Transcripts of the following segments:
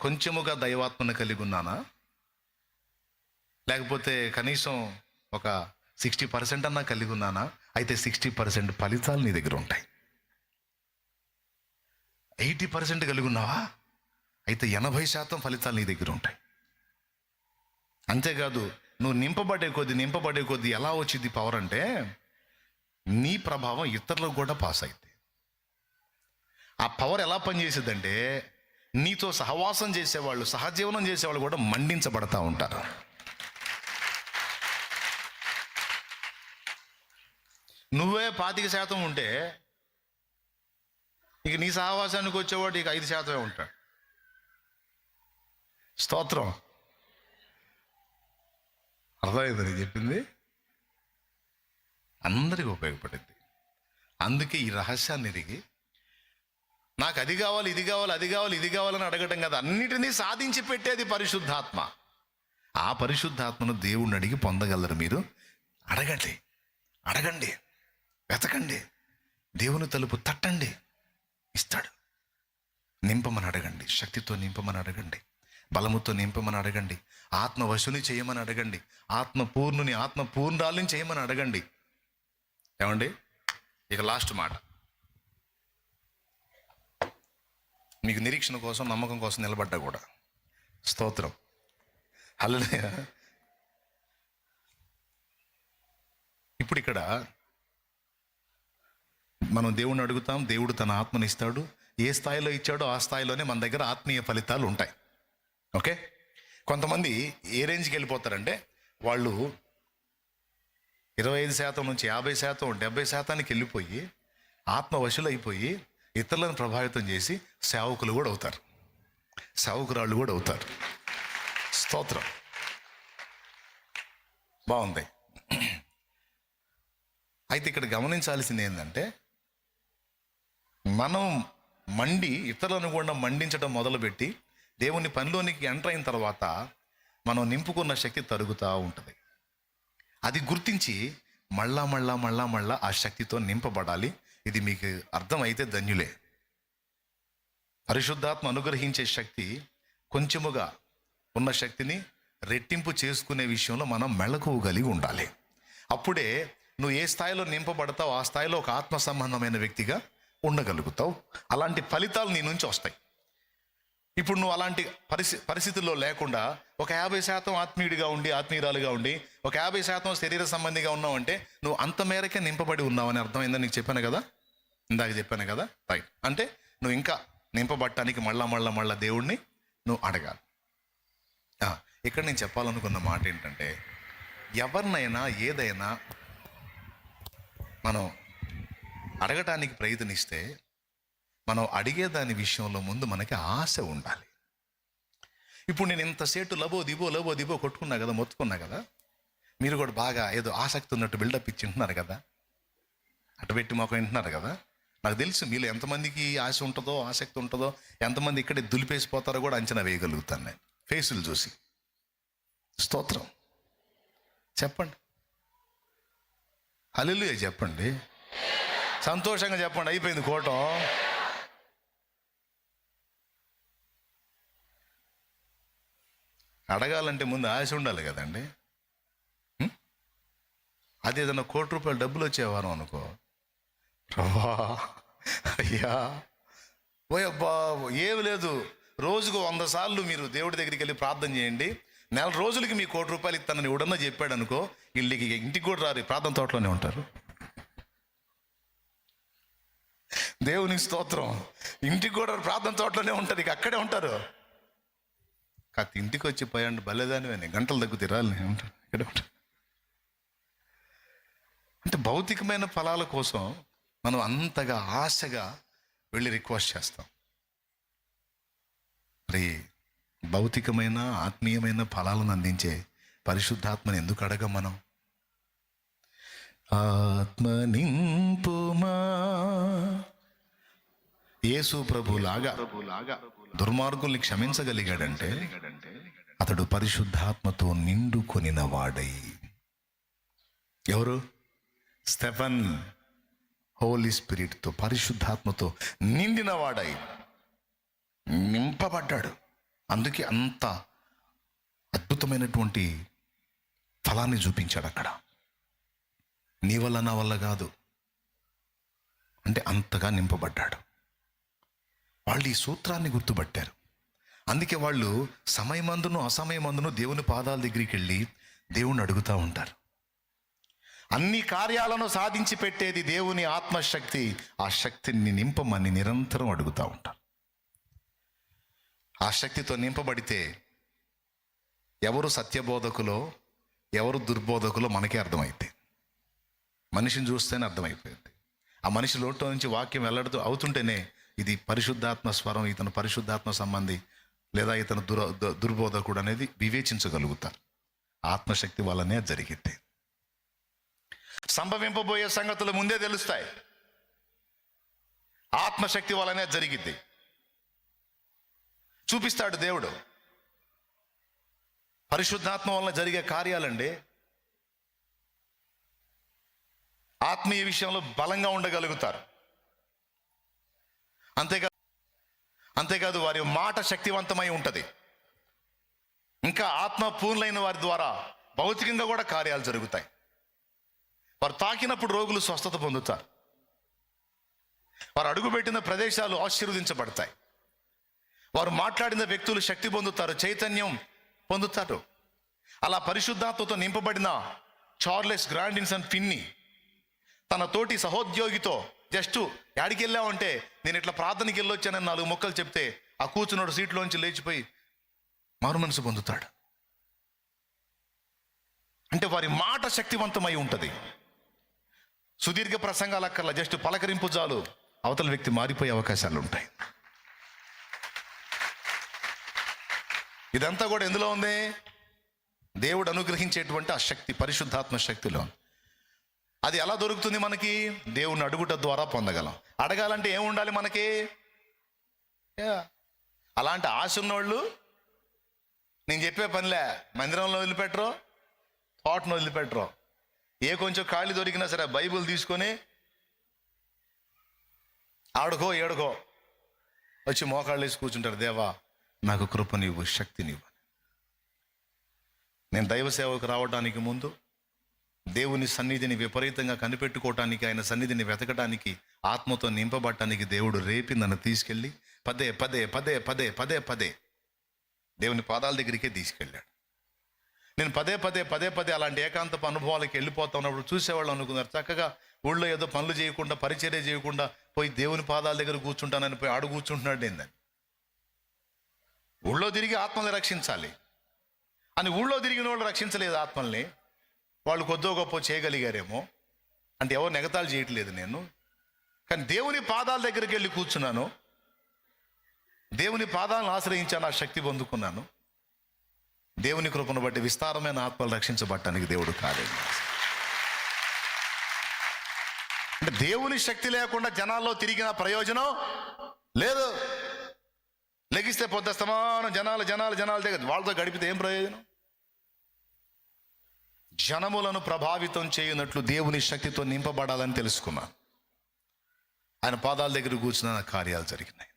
కొంచెముగా దైవాత్మను కలిగి ఉన్నానా? లేకపోతే కనీసం ఒక సిక్స్టీ పర్సెంట్ అన్నా కలిగి ఉన్నానా? అయితే సిక్స్టీ పర్సెంట్ ఫలితాలు నీ దగ్గర ఉంటాయి. ఎయిటీ పర్సెంట్ కలిగి ఉన్నావా? అయితే ఎనభై శాతం ఫలితాలు నీ దగ్గర ఉంటాయి. అంతేకాదు నువ్వు నింపబడే కొద్ది నింపబడే కొద్ది ఎలా వచ్చింది పవర్ అంటే నీ ప్రభావం ఇతరులకు కూడా పాస్ అయింది ఆ పవర్ ఎలా పనిచేసేదంటే నీతో సహవాసం చేసేవాళ్ళు సహజీవనం చేసేవాళ్ళు కూడా మండించబడతా ఉంటారు. నువ్వే పాతిక శాతం ఉంటే ఇక నీ సహవాసానికి వచ్చేవాడు ఇక ఐదు శాతమే ఉంటాడు. స్తోత్రం. అర్థమైంది నేను చెప్పింది? అందరికీ ఉపయోగపడింది అందుకే ఈ రహస్యాన్ని ఎరిగి నాకు అది కావాలి ఇది కావాలి అది కావాలి ఇది కావాలని అడగటం కదా. అన్నిటినీ సాధించి పెట్టేది పరిశుద్ధాత్మ. ఆ పరిశుద్ధాత్మను దేవుణ్ణి అడిగి పొందగలరు మీరు? అడగండి. అడగండి. వెతకండి. దేవుని తలుపు తట్టండి. ఇస్తాడు. నింపమని అడగండి. శక్తితో నింపమని అడగండి. బలముతో నింపమని అడగండి. ఆత్మవశుని చేయమని అడగండి. ఆత్మపూర్ణుని ఆత్మపూర్ణాలని చేయమని అడగండి. ఏమండి? ఇక లాస్ట్ మాట. మీకు నిరీక్షణ కోసం నమ్మకం కోసం నిలబడ్డా కూడా. స్తోత్రం. హల్లెలూయా. ఇప్పుడు ఇక్కడ మనం దేవుణ్ణి అడుగుతాం దేవుడు తన ఆత్మని ఇస్తాడు ఏ స్థాయిలో ఇచ్చాడో ఆ స్థాయిలోనే మన దగ్గర ఆత్మీయ ఫలితాలు ఉంటాయి. ఓకే? కొంతమంది ఏ రేంజ్కి వెళ్ళిపోతారంటే వాళ్ళు ఇరవై ఐదు శాతం నుంచి యాభై శాతం డెబ్బై శాతానికి వెళ్ళిపోయి ఆత్మ వశులైపోయి ఇతరులను ప్రభావితం చేసి సేవకులు కూడా అవుతారు. సేవకురాళ్ళు కూడా అవుతారు. స్తోత్రం. బాగుంది. అయితే ఇక్కడ గమనించాల్సింది ఏంటంటే మనం మండి ఇతరులను కూడా మండించడం మొదలుపెట్టి దేవుని పనిలోనికి ఎంటర్ అయిన తర్వాత మనం నింపుకున్న శక్తి తరుగుతూ ఉంటుంది. అది గుర్తించి మళ్ళా మళ్ళా మళ్ళా మళ్ళా ఆ శక్తితో నింపబడాలి. ఇది మీకు అర్థమైతే ధన్యులే. పరిశుద్ధాత్మ అనుగ్రహించే శక్తి కొంచెముగా ఉన్న శక్తిని రెట్టింపు చేసుకునే విషయంలో మనం మెళకువ కలిగి ఉండాలి. అప్పుడే నువ్వు ఏ స్థాయిలో నింపబడతావు ఆ స్థాయిలో ఒక ఆత్మ సంబంధమైన వ్యక్తిగా ఉండగలుగుతావు. అలాంటి ఫలితాలు నీ నుంచి వస్తాయి. ఇప్పుడు నువ్వు అలాంటి పరిస్థితి పరిస్థితుల్లో లేకుండా ఒక యాభై శాతం ఆత్మీయుడిగా ఉండి ఆత్మీయురాలుగా ఉండి ఒక యాభై శాతం శరీర సంబంధిగా ఉన్నావు అంటే నువ్వు అంత మేరకే నింపబడి ఉన్నావని అర్థమైందని నీకు చెప్పాను కదా? ఇందాక చెప్పాను కదా? రైట్ అంటే నువ్వు ఇంకా నింపబట్టడానికి మళ్ళా మళ్ళా మళ్ళా దేవుణ్ణి నువ్వు అడగాలి. ఇక్కడ నేను చెప్పాలనుకున్న మాట ఏంటంటే ఎవరినైనా ఏదైనా మనం అడగటానికి ప్రయత్నిస్తే మనం అడిగే దాని విషయంలో ముందు మనకి ఆశ ఉండాలి. ఇప్పుడు నేను ఇంతసేటు లబో దిబో లబో దిబో కొట్టుకున్నా కదా మొత్తుకున్నా కదా మీరు కూడా బాగా ఏదో ఆసక్తి ఉన్నట్టు బిల్డప్ ఇచ్చింటున్నారు కదా? అటు పెట్టి మాకు వింటున్నారు కదా? నాకు తెలుసు మీలో ఎంతమందికి ఆశ ఉంటుందో ఆసక్తి ఉంటుందో ఎంతమంది ఇక్కడే దులిపేసిపోతారో కూడా అంచనా వేయగలుగుతాను నేను. ఫేసులు చూసి. స్తోత్రం. చెప్పండి. హల్లెలూయా చెప్పండి. సంతోషంగా చెప్పండి. అయిపోయింది కోటం. అడగాలంటే ముందు ఆశ ఉండాలి కదండి. హ్మ్? అది ఏదైనా కోటి రూపాయలు డబ్బులు వచ్చేవారం అనుకో. ప్రభా అయ్యా ఓయబ్బా ఏమి లేదు. రోజుకు వంద సార్లు మీరు దేవుడి దగ్గరికి వెళ్ళి ప్రార్థన చేయండి. నెల రోజులకి మీ కోటి రూపాయలు ఇస్తానని ఎవడన్నా చెప్పాడు అనుకో వీళ్ళకి ఇంటికి కూడా రారు ప్రార్థన తోటలోనే ఉంటారు. దేవునికి స్తోత్రం. ఇంటికి కూడా ప్రార్థన తోటలోనే ఉంటారు ఇక అక్కడే ఉంటారు. కాకపోతే ఇంటికి వచ్చి పోయండి భలేదానివే గంటలు దగ్గు తిరాలి ఉంటాను ఇక్కడే ఉంటాను అంటే భౌతికమైన ఫలాల కోసం మనం అంతగా ఆశగా వెళ్ళి రిక్వెస్ట్ చేస్తాం. మరి భౌతికమైన ఆత్మీయమైన ఫలాలను అందించే పరిశుద్ధాత్మని ఎందుకు అడగం మనం? ఆత్మ నింపుమా యేసు ప్రభులాగా దుర్మార్గుల్ని క్షమించగలిగాడంటే అతడు పరిశుద్ధాత్మతో నిండుకొనిన వాడై. ఎవరు? స్టెఫన్ హోలీ స్పిరిట్తో పరిశుద్ధాత్మతో నిండినవాడై నింపబడ్డాడు. అందుకే అంత అద్భుతమైనటువంటి ఫలాన్ని చూపించాడు అక్కడ. నీ వల్ల నా వల్ల కాదు. అంటే అంతగా నింపబడ్డాడు. వాళ్ళు ఈ సూత్రాన్ని గుర్తుపట్టారు. అందుకే వాళ్ళు సమయమందును అసమయమందును దేవుని పాదాల దగ్గరికి వెళ్ళి దేవుణ్ణి అడుగుతూ ఉంటారు. అన్ని కార్యాలను సాధించి పెట్టేది దేవుని ఆత్మశక్తి. ఆ శక్తిని నింపమని నిరంతరం అడుగుతూ ఉంటారు ఆ శక్తితో నింపబడితే ఎవరు సత్యబోధకులో ఎవరు దుర్బోధకులో మనకే అర్థమైతే మనిషిని చూస్తేనే అర్థమైపోయింది. ఆ మనిషి లోట్లో నుంచి వాక్యం వెల్లడుతూ అవుతుంటేనే ఇది పరిశుద్ధాత్మ స్వరం ఇతను పరిశుద్ధాత్మ సంబంధి లేదా ఇతను దుర దుర్బోధకుడు అనేది వివేచించగలుగుతారు. ఆత్మశక్తి వల్లనే అది జరిగింది సంభవింపబోయే సంగతులు ముందే తెలుస్తాయి. ఆత్మశక్తి వలనే అది జరిగిద్ది. చూపిస్తాడు దేవుడు. పరిశుద్ధాత్మ వలన జరిగే కార్యాలండి. ఆత్మీయ విషయంలో బలంగా ఉండగలుగుతారు. అంతేకాదు అంతేకాదు వారి మాట శక్తివంతమై ఉంటుంది. ఇంకా ఆత్మ పూర్ణులైన వారి ద్వారా భౌతికంగా కూడా కార్యాలు జరుగుతాయి. వారు తాకినప్పుడు రోగులు స్వస్థత పొందుతారు. వారు అడుగుపెట్టిన ప్రదేశాలు ఆశీర్వదించబడతాయి. వారు మాట్లాడిన వ్యక్తులు శక్తి పొందుతారు చైతన్యం పొందుతారు. అలా పరిశుద్ధాత్మతో నింపబడిన చార్లెస్ గ్రాండిన్సన్ ఫిన్ని తన తోటి సహోద్యోగితో జస్ట్ యాడికి వెళ్ళామంటే నేను ఇట్లా ప్రార్థనకి వెళ్ళొచ్చానని నాలుగు మొక్కలు చెప్తే ఆ కూర్చున్నాడు సీట్లోంచి లేచిపోయి మారు మనసు పొందుతాడు. అంటే వారి మాట శక్తివంతమై ఉంటుంది. సుదీర్ఘ ప్రసంగాలు అక్కర్లా జస్ట్ పలకరింపు చాలు. అవతల వ్యక్తి మారిపోయే అవకాశాలు ఉంటాయి. ఇదంతా కూడా ఎందులో ఉంది? దేవుడు అనుగ్రహించేటువంటి ఆ శక్తి పరిశుద్ధాత్మ శక్తిలో అది ఎలా దొరుకుతుంది మనకి? దేవుని అడుగుట ద్వారా పొందగలం. అడగాలంటే ఏం ఉండాలి మనకి? అలాంటి ఆశ ఉన్నోళ్ళు నేను చెప్పే పనిలే. మందిరంలో వదిలిపెట్టరు తోటను వదిలిపెట్టరు. ఏ కొంచెం ఖాళీ దొరికినా సరే బైబిల్ తీసుకొని ఆడుకో ఏడుకో. వచ్చి మోకాళ్ళు వేసి కూర్చుంటారు దేవా నాకు కృప నీవు శక్తి నీవు. నేను దైవ సేవకు రావడానికి ముందు దేవుని సన్నిధిని విపరీతంగా కనిపెట్టుకోవటానికి ఆయన సన్నిధిని వెతకడానికి ఆత్మతో నింపబడటానికి దేవుడు రేపి నన్ను తీసుకెళ్ళి పదే పదే పదే పదే పదే పదే దేవుని పాదాల దగ్గరికే తీసుకెళ్ళాడు. నేను పదే పదే పదే పదే అలాంటి ఏకాంతపు అనుభవాలకి వెళ్ళిపోతా ఉన్నప్పుడు చూసేవాళ్ళు అనుకున్నారు. చక్కగా ఊళ్ళో ఏదో పనులు చేయకుండా పరిచర్య చేయకుండా పోయి దేవుని పాదాల దగ్గర కూర్చుంటానని పోయి ఆడు కూర్చుంటున్నాడు ఏందని ఊళ్ళో తిరిగి ఆత్మని రక్షించాలి. అని ఊళ్ళో తిరిగిన వాళ్ళు రక్షించలేదు ఆత్మల్ని. వాళ్ళు కొద్దో గొప్ప చేయగలిగారేమో. అంటే ఎవరు నెగతాలు చేయట్లేదు నేను. కానీ దేవుని పాదాల దగ్గరికి వెళ్ళి కూర్చున్నాను. దేవుని పాదాలను ఆశ్రయించాను ఆ శక్తి పొందుకున్నాను. దేవుని కృపను బట్టి విస్తారమైన ఆత్మలు రక్షించబట్టడానికి దేవుడు కాలేదు. అంటే దేవుని శక్తి లేకుండా జనాల్లో తిరిగిన ప్రయోజనం లేదు. లెగిస్తే పొద్దుస్తమానం జనాలు జనాలు జనాలు దగ్గర వాళ్ళతో గడిపితే ఏం ప్రయోజనం? జనములను ప్రభావితం చేయనట్లు దేవుని శక్తితో నింపబడాలని తెలుసుకున్నా. ఆయన పాదాల దగ్గర కూర్చున్న కార్యాలు జరిగినాయి.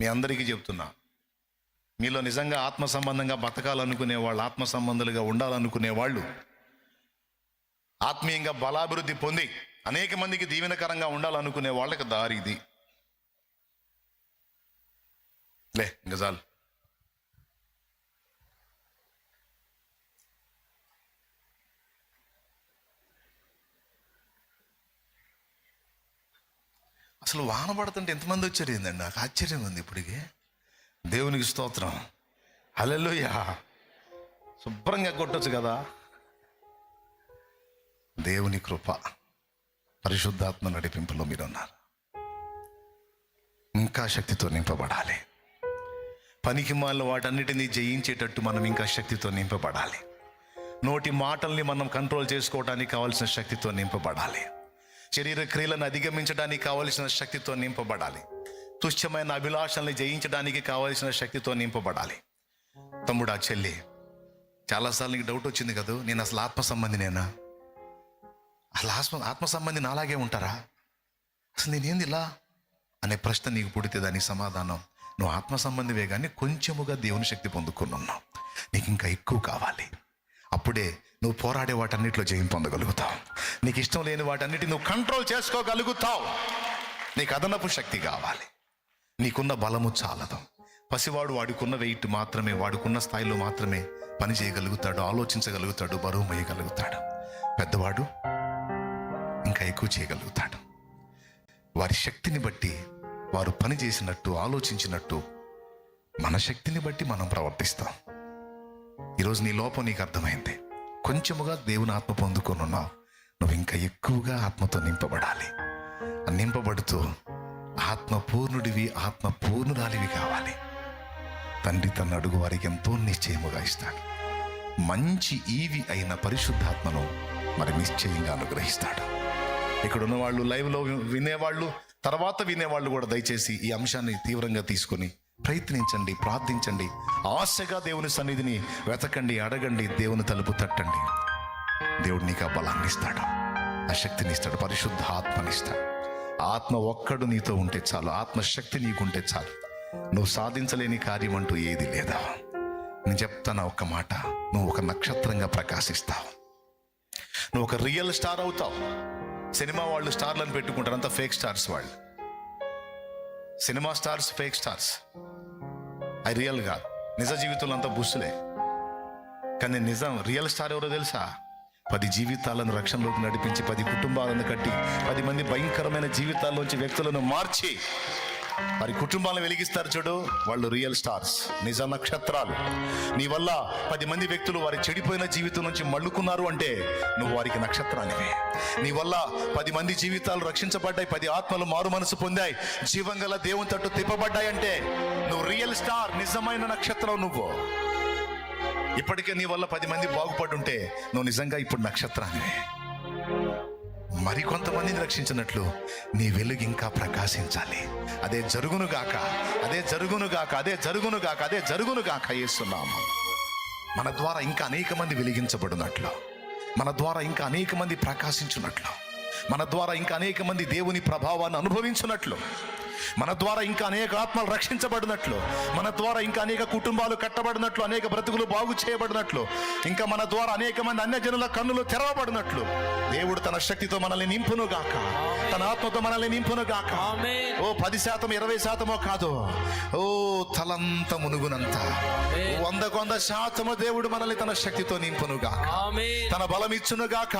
మీ అందరికీ చెప్తున్నా మీలో నిజంగా ఆత్మ సంబంధంగా బతకాలనుకునే వాళ్ళు ఆత్మ సంబంధులుగా ఉండాలనుకునే వాళ్ళు ఆత్మీయంగా బలాభివృద్ధి పొంది అనేక మందికి దీవెనకరంగా ఉండాలనుకునే వాళ్ళకి దారి ఇది. లే ఇంకా చాలు. అసలు వాన పడుతుంటే ఎంతమంది వచ్చారు ఏందండి? నాకు ఆశ్చర్యం ఉంది ఇప్పటికి. దేవునికి స్తోత్రం. హల్లెలూయా. శుభ్రంగా కొట్టచ్చు కదా. దేవుని కృప పరిశుద్ధాత్మ నడిపింపులో మీరు ఉన్నారు ఇంకా శక్తితో నింపబడాలి. పనికి మాలిన వాటన్నిటినీ జయించేటట్టు మనం ఇంకా శక్తితో నింపబడాలి. నోటి మాటల్ని మనం కంట్రోల్ చేసుకోవడానికి కావాల్సిన శక్తితో నింపబడాలి. శరీర క్రియలను అధిగమించడానికి కావలసిన శక్తితో నింపబడాలి. తుచ్చమైన అభిలాషల్ని జయించడానికి కావలసిన శక్తితో నింపబడాలి. తమ్ముడా చెల్లి చాలాసార్లు నీకు డౌట్ వచ్చింది కదా? నేను అసలు ఆత్మ సంబంధినేనా అసలు ఆత్మ ఆత్మ సంబంధి నాలాగే ఉంటారా? అసలు నేనేంది ఇలా? అనే ప్రశ్న నీకు పుడితే దానికి సమాధానం. నువ్వు ఆత్మ సంబంధివే కానీ కొంచెముగా దేవుని శక్తి పొందుకున్నావు నీకు ఇంకా ఎక్కువ కావాలి. అప్పుడే నువ్వు పోరాడే వాటన్నిటిలో జయం పొందగలుగుతావు. నీకు ఇష్టం లేని వాటన్నిటి నువ్వు కంట్రోల్ చేసుకోగలుగుతావు. నీకు అదనపు శక్తి కావాలి. నీకున్న బలము చాలదు. పసివాడు వాడుకున్న వెయిట్ మాత్రమే వాడుకున్న స్థాయిలో మాత్రమే పని చేయగలుగుతాడు ఆలోచించగలుగుతాడు బరువు వేయగలుగుతాడు పెద్దవాడు ఇంకా ఎక్కువ చేయగలుగుతాడు. వారి శక్తిని బట్టి వారు పని చేసినట్టు ఆలోచించినట్టు మన శక్తిని బట్టి మనం ప్రవర్తిస్తాం. ఈరోజు నీ లోపం నీకు అర్థమైంది. కొంచెముగా దేవుని ఆత్మ పొందుకొని ఉన్నావు. నువ్వు ఇంకా ఎక్కువగా ఆత్మతో నింపబడాలి. నింపబడుతూ ఆత్మ పూర్ణుడివి కావాలి. తండ్రి తన అడుగు వారికి ఎంతో నిశ్చయముగా ఇస్తాడు. మంచి ఈవి అయిన పరిశుద్ధాత్మను మరి నిశ్చయంగా అనుగ్రహిస్తాడు. ఇక్కడ ఉన్న వాళ్ళు లైవ్లో వినేవాళ్ళు తర్వాత వినేవాళ్ళు కూడా దయచేసి ఈ అంశాన్ని తీవ్రంగా తీసుకొని ప్రయత్నించండి ప్రార్థించండి. ఆశగా దేవుని సన్నిధిని వెతకండి అడగండి దేవుని తలుపు తట్టండి. దేవుడు నీకు ఆ బలాన్ని ఇస్తాడు ఆ శక్తిని ఇస్తాడు పరిశుద్ధ ఆత్మనిస్తాడు ఆత్మ ఒక్కడు నీతో ఉంటే చాలు ఆత్మశక్తి నీకుంటే చాలు. నువ్వు సాధించలేని కార్యం అంటూ ఏది లేదా? నేను చెప్తాను ఒక్క మాట నువ్వు ఒక నక్షత్రంగా ప్రకాశిస్తావు. నువ్వు ఒక రియల్ స్టార్ అవుతావు. సినిమా వాళ్ళు స్టార్లను పెట్టుకుంటారు అంతా ఫేక్ స్టార్స్ వాళ్ళు. Cinema stars fake stars. I real కాదు. నిజ జీవితంలో అంతా బుస్సులే. కానీ నిజం రియల్ స్టార్ ఎవరో తెలుసా? పది జీవితాలను రక్షణలోకి నడిపించి పది కుటుంబాలను కట్టి పది మంది భయంకరమైన జీవితాల్లోంచి వ్యక్తులను మార్చి వారి కుటుంబాలను వెలిగిస్తారు చూడు. వాళ్ళు రియల్ స్టార్స్ నిజ నక్షత్రాలు. నీ వల్ల పది మంది వ్యక్తులు వారి చెడిపోయిన జీవితం నుంచి మళ్ళుకున్నారు అంటే నువ్వు వారికి నక్షత్రానివే. నీ వల్ల పది మంది జీవితాలు రక్షించబడ్డాయి పది ఆత్మలు మారు మనసు పొందాయి జీవంగల దేవుని తట్టు తిప్పబడ్డాయి అంటే నువ్వు రియల్ స్టార్ నిజమైన నక్షత్రం నువ్వు. ఇప్పటికే నీ వల్ల పది మంది బాగుపడుంటే నువ్వు నిజంగా ఇప్పుడు నక్షత్రానివే మరి కొంతమందిని రక్షించినట్లు నీ వెలుగు ఇంకా ప్రకాశించాలి. అదే జరుగును గాక అదే జరుగును గాక అదే జరుగును గాక అదే జరుగును గాక మన ద్వారా ఇంకా అనేక మంది వెలిగించబడినట్లు మన ద్వారా ఇంకా అనేక మంది ప్రకాశించున్నట్లు మన ద్వారా ఇంకా అనేక మంది దేవుని ప్రభావాన్ని అనుభవించున్నట్లు మన ద్వారా ఇంకా అనేక ఆత్మలు రక్షించబడినట్లు మన ద్వారా ఇంకా అనేక కుటుంబాలు కట్టబడినట్లు అనేక బ్రతుకులు బాగు చేయబడినట్లు ఇంకా మన ద్వారా అనేక మంది అన్యజనుల కన్నులు తెరవబడినట్లు. దేవుడు తన శక్తితో మనల్ని నింపును గాక. తన ఆత్మతో మనల్ని నింపును గాక. ఓ పది శాతం ఇరవై శాతమో కాదు? ఓ తలంత మునుగునంత. వందకు వంద శాతము దేవుడు మనల్ని తన శక్తితో నింపును గాక. తన బలం ఇచ్చును గాక